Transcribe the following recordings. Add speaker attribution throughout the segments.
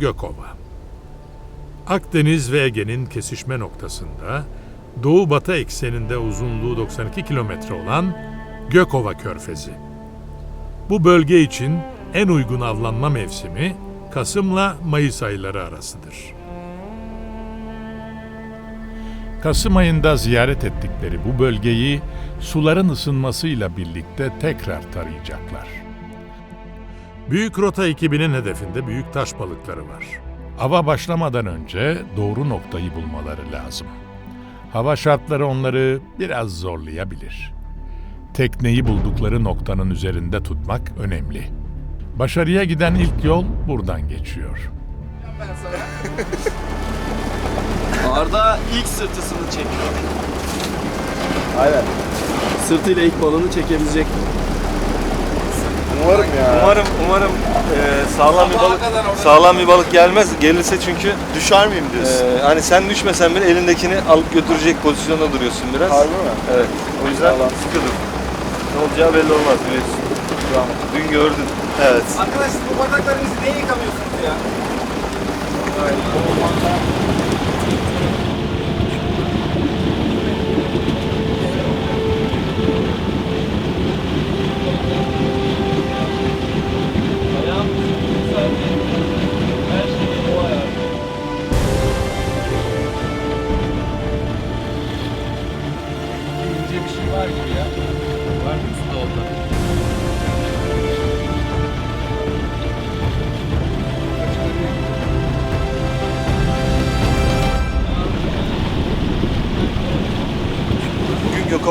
Speaker 1: Gökova. Akdeniz ve Ege'nin kesişme noktasında doğu-batı ekseninde uzunluğu 92 kilometre olan Gökova Körfezi. Bu bölge için en uygun avlanma mevsimi Kasım'la Mayıs ayları arasıdır. Kasım ayında ziyaret ettikleri bu bölgeyi suların ısınmasıyla birlikte tekrar tarayacaklar. Büyük Rota ekibinin hedefinde büyük taş balıkları var. Ava başlamadan önce doğru noktayı bulmaları lazım. Hava şartları onları biraz zorlayabilir. Tekneyi buldukları noktanın üzerinde tutmak önemli. Başarıya giden ilk yol buradan geçiyor.
Speaker 2: Arda ilk sırtısını çekiyor.
Speaker 3: Aynen.
Speaker 2: Sırtıyla ilk balığını çekebilecek.
Speaker 3: Umarım ya.
Speaker 4: Umarım umarım e, sağlam bir balık sağlam bir balık gelmez. Gelirse çünkü
Speaker 3: Düşer miyim diyorsun?
Speaker 4: e, hani sen düşmesen bile elindekini alıp götürecek pozisyonda duruyorsun biraz.
Speaker 3: Harbi mi?
Speaker 4: Evet. O yüzden
Speaker 3: Sağlam.
Speaker 4: sıkı dur. Ne olacağı belli olmaz biliyorsun. Dün gördün.
Speaker 3: Evet.
Speaker 2: Arkadaşlar bu bardaklarınızı niye yıkamıyorsunuz ya?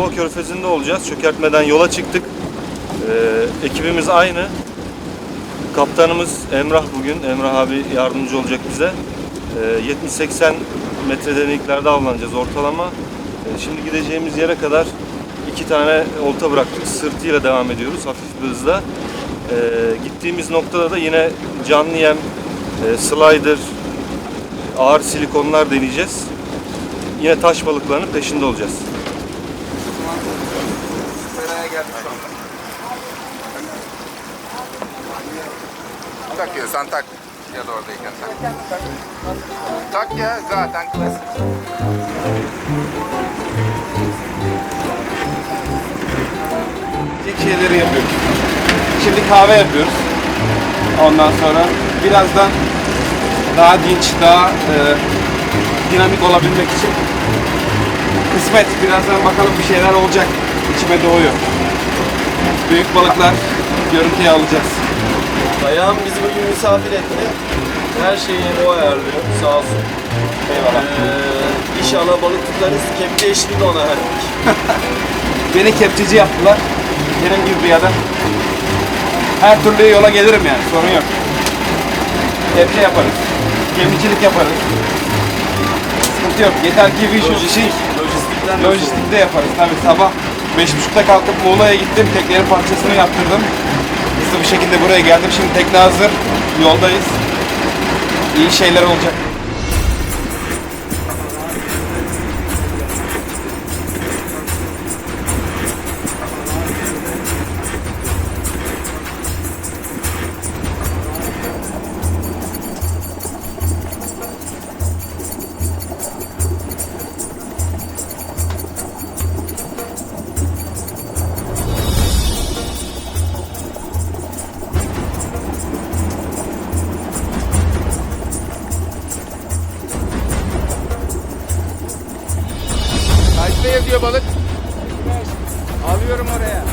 Speaker 4: Gökova Körfezi'nde olacağız. Çökertmeden yola çıktık. E, ekibimiz aynı. Kaptanımız Emrah bugün. Emrah abi yardımcı olacak bize. E, 70-80 metre derinliklerde avlanacağız ortalama. E, şimdi gideceğimiz yere kadar iki tane olta bıraktık. Sırtıyla devam ediyoruz hafif bir hızla. E, gittiğimiz noktada da yine canlı yem, e, slider, ağır silikonlar deneyeceğiz. Yine taş balıklarının peşinde olacağız.
Speaker 2: Geldik şu anda.
Speaker 5: Tak ya sen tak. Ya da oradayken tak. Tak ya zaten klasik.
Speaker 3: İlk şeyleri yapıyoruz. Şimdi kahve yapıyoruz. Ondan sonra birazdan daha dinç, daha e, dinamik olabilmek için kısmet. Birazdan bakalım bir şeyler olacak. İçime doğuyor. Büyük balıklar görüntüye alacağız.
Speaker 2: Ayağım bizi bugün misafir etti. Her şeyi o ayarlıyor sağ olsun.
Speaker 3: Eyvallah.
Speaker 2: Ee, inşallah balık tutarız. Kepçe eşliği de ona verdik.
Speaker 3: Beni kepçeci yaptılar. Benim gibi bir adam. Her türlü yola gelirim yani sorun yok. Kepçe yaparız. Gemicilik yaparız. Sıkıntı yok. Yeter ki bir şu
Speaker 2: Lojistik, lojistikten de
Speaker 3: Lojistikte yaparız tabi sabah 5.30'da kalkıp Muğla'ya gittim teknenin parçasını yaptırdım. Hızlı bir şekilde buraya geldim şimdi tekne hazır yoldayız. İyi şeyler olacak.
Speaker 5: Kaçta yazıyor balık? Alıyorum oraya.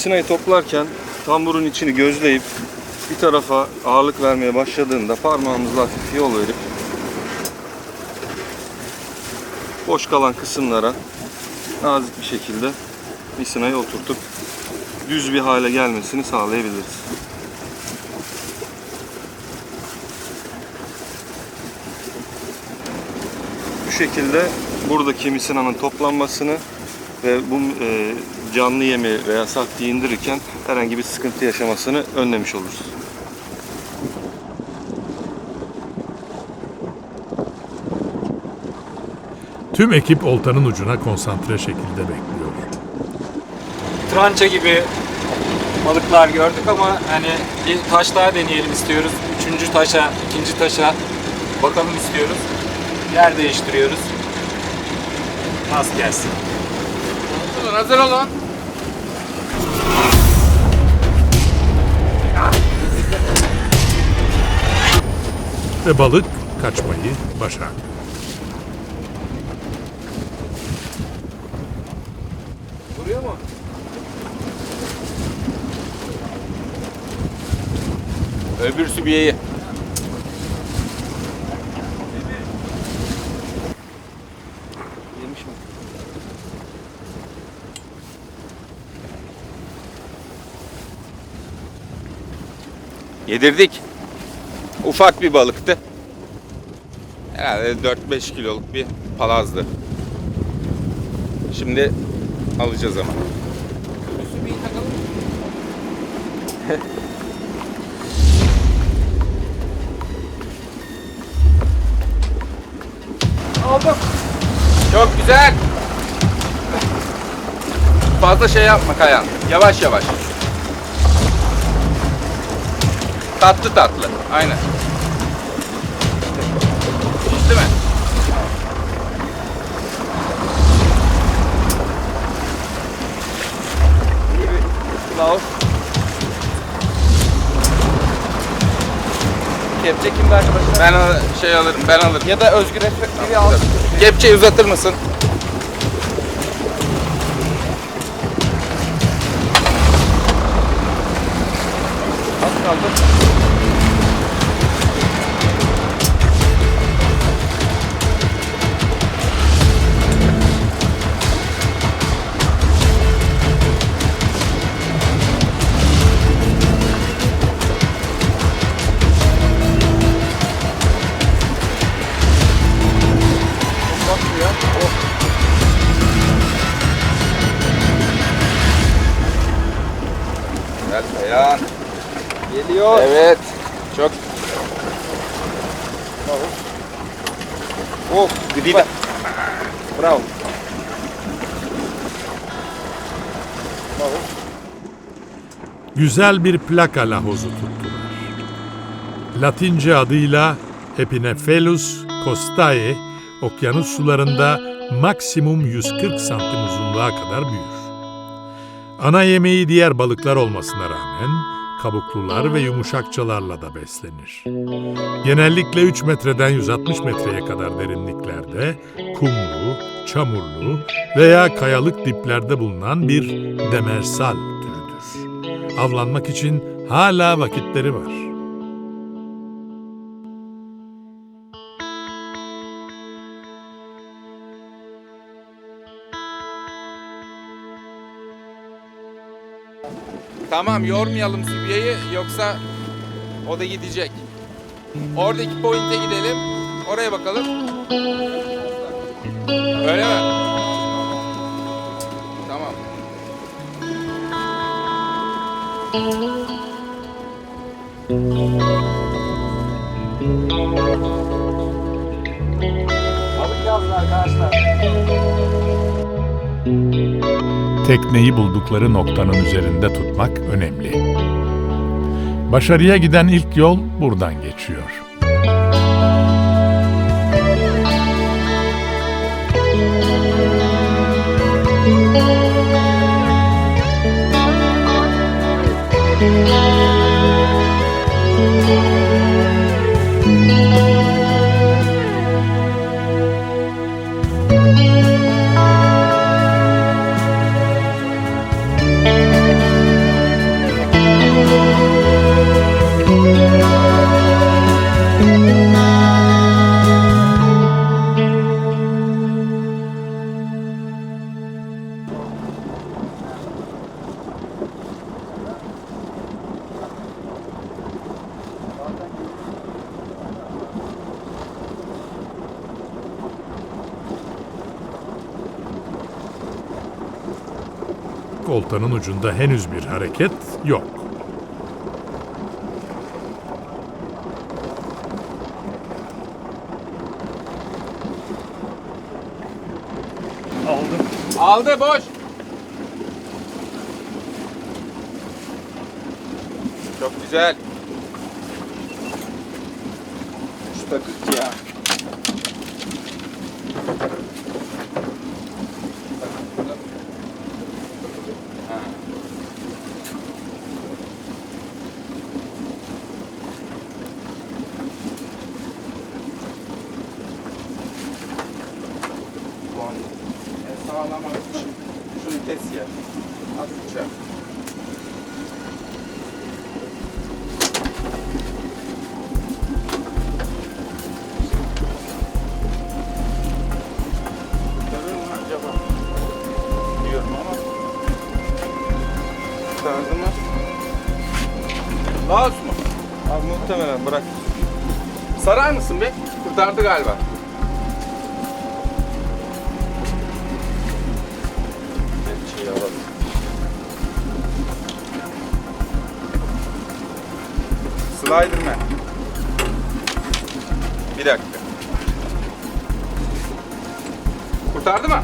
Speaker 4: Misinayı toplarken tamburun içini gözleyip bir tarafa ağırlık vermeye başladığında parmağımızla hafif yol verip boş kalan kısımlara nazik bir şekilde misinayı oturtup düz bir hale gelmesini sağlayabiliriz. Bu şekilde buradaki misinanın toplanmasını ve bu e, canlı yemi veya saktıyı indirirken herhangi bir sıkıntı yaşamasını önlemiş oluruz.
Speaker 1: Tüm ekip oltanın ucuna konsantre şekilde bekliyor.
Speaker 6: trança gibi balıklar gördük ama hani bir taş daha deneyelim istiyoruz. Üçüncü taşa, ikinci taşa bakalım istiyoruz. Yer değiştiriyoruz. Rast gelsin.
Speaker 5: Hazır olun,
Speaker 1: Ve balık kaçmayı başardı.
Speaker 3: Vuruyor mu?
Speaker 5: Öbür sübiyeyi.
Speaker 3: Yemiş mi?
Speaker 5: Yedirdik. Ufak bir balıktı. Herhalde 4-5 kiloluk bir palazdı. Şimdi alacağız ama.
Speaker 3: Aldım.
Speaker 5: Çok güzel. Fazla şey yapma Kayan. Yavaş yavaş. Tatlı tatlı. Aynen. Değil mi?
Speaker 3: Laos. Kepçe kimde arkadaşlar?
Speaker 5: Ben al- şey alırım, ben alırım.
Speaker 3: Ya da Özgür Efe biri alsın.
Speaker 5: Kepçeyi uzatır mısın? 하고.
Speaker 3: Bravo.
Speaker 1: Güzel bir plaka lahozu tuttular. Latince adıyla Epinephelus costae, okyanus sularında maksimum 140 santim uzunluğa kadar büyür. Ana yemeği diğer balıklar olmasına rağmen kabuklular ve yumuşakçalarla da beslenir. Genellikle 3 metreden 160 metreye kadar derinliklerde kumlu, çamurlu veya kayalık diplerde bulunan bir demersal türüdür. Avlanmak için hala vakitleri var.
Speaker 5: Tamam yormayalım sübyeyi yoksa o da gidecek. Oradaki point'e gidelim. Oraya bakalım. Öyle mi? Tamam.
Speaker 6: Balık
Speaker 1: tekneyi buldukları noktanın üzerinde tutmak önemli. Başarıya giden ilk yol buradan geçiyor. Müzik ucunda henüz bir hareket yok.
Speaker 5: Aldı boş. Çok güzel.
Speaker 3: Şu takık ya.
Speaker 5: Kurtardı mı? Laos mu?
Speaker 4: Abi muhtemelen bırak.
Speaker 5: Sarar mısın be? Kurtardı galiba.
Speaker 4: Şey alalım.
Speaker 5: Sliderman. Bir dakika. Kurtardı mı?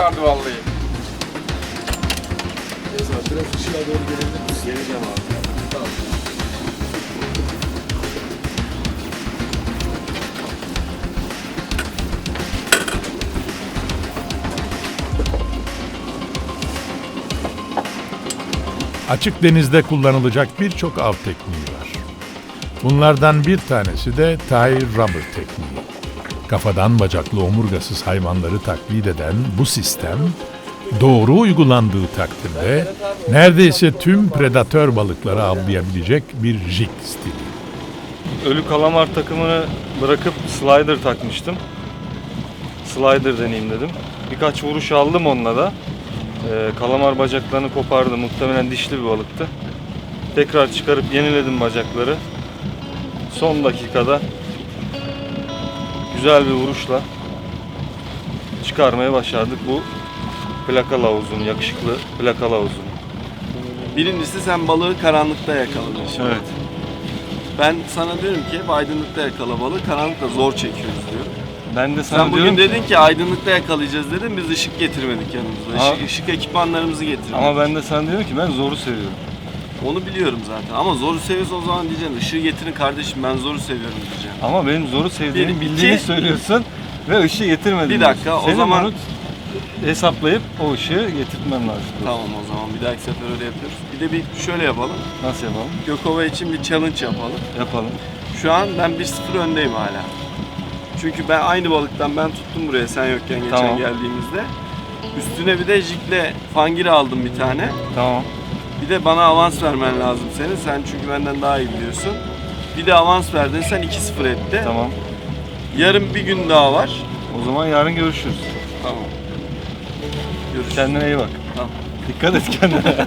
Speaker 5: Bu da iyi kurtardı vallahi.
Speaker 2: Geleceğim abi.
Speaker 1: Açık denizde kullanılacak birçok av tekniği var. Bunlardan bir tanesi de tie rubber tekniği. Kafadan bacaklı omurgasız hayvanları taklit eden bu sistem doğru uygulandığı takdirde neredeyse tüm predatör balıkları avlayabilecek bir jig stili.
Speaker 4: Ölü kalamar takımını bırakıp slider takmıştım. Slider deneyeyim dedim. Birkaç vuruş aldım onunla da. Ee, kalamar bacaklarını kopardı. Muhtemelen dişli bir balıktı. Tekrar çıkarıp yeniledim bacakları. Son dakikada güzel bir vuruşla çıkarmaya başardık bu plakalı havuzun, yakışıklı plakalı havuzun.
Speaker 2: Birincisi sen balığı karanlıkta yakaladın şimdi.
Speaker 4: Evet.
Speaker 2: Ben sana diyorum ki hep aydınlıkta yakala balığı, karanlıkta zor çekiyoruz diyorum.
Speaker 4: Ben de sana
Speaker 2: Sen bugün
Speaker 4: diyorum ki-
Speaker 2: dedin ki aydınlıkta yakalayacağız dedin, biz ışık getirmedik yanımızda. Işık, ışık ekipmanlarımızı getirmedik.
Speaker 4: ama ben de sana diyorum ki ben zoru seviyorum.
Speaker 2: Onu biliyorum zaten ama zoru seviyorsa o zaman diyeceksin ışığı getirin kardeşim ben zoru seviyorum diyeceksin.
Speaker 4: Ama benim zoru sevdiğini
Speaker 2: Bir,
Speaker 4: bildiğini
Speaker 2: iki-
Speaker 4: söylüyorsun ve ışığı getirmedin.
Speaker 2: Bir dakika, o
Speaker 4: Senin
Speaker 2: zaman-
Speaker 4: bunu hesaplayıp o ışığı getirtmem lazım.
Speaker 2: Tamam o zaman bir dahaki sefer öyle yapıyoruz. Bir de bir şöyle yapalım.
Speaker 4: Nasıl yapalım?
Speaker 2: Gökova için bir challenge yapalım.
Speaker 4: Yapalım.
Speaker 2: Şu an ben 1-0 öndeyim hala. Çünkü ben aynı balıktan ben tuttum buraya sen yokken geçen
Speaker 4: Tamam.
Speaker 2: geldiğimizde. Üstüne bir de jikle fangiri aldım bir tane.
Speaker 4: Tamam.
Speaker 2: Bir de bana avans vermen lazım senin. Sen çünkü benden daha iyi biliyorsun. Bir de avans verdin sen 2-0 etti.
Speaker 4: Tamam.
Speaker 2: Yarın bir gün daha var.
Speaker 4: O zaman yarın görüşürüz.
Speaker 2: Tamam. Görüşürüz.
Speaker 4: Kendine iyi bak.
Speaker 2: Tamam.
Speaker 4: Dikkat et kendine.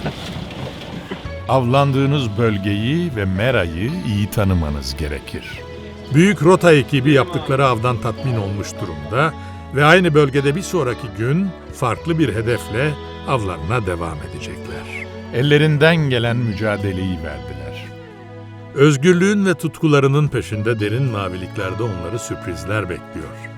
Speaker 1: Avlandığınız bölgeyi ve merayı iyi tanımanız gerekir. Büyük rota ekibi yaptıkları avdan tatmin olmuş durumda ve aynı bölgede bir sonraki gün farklı bir hedefle avlarına devam edecekler. Ellerinden gelen mücadeleyi verdiler. Özgürlüğün ve tutkularının peşinde derin maviliklerde onları sürprizler bekliyor.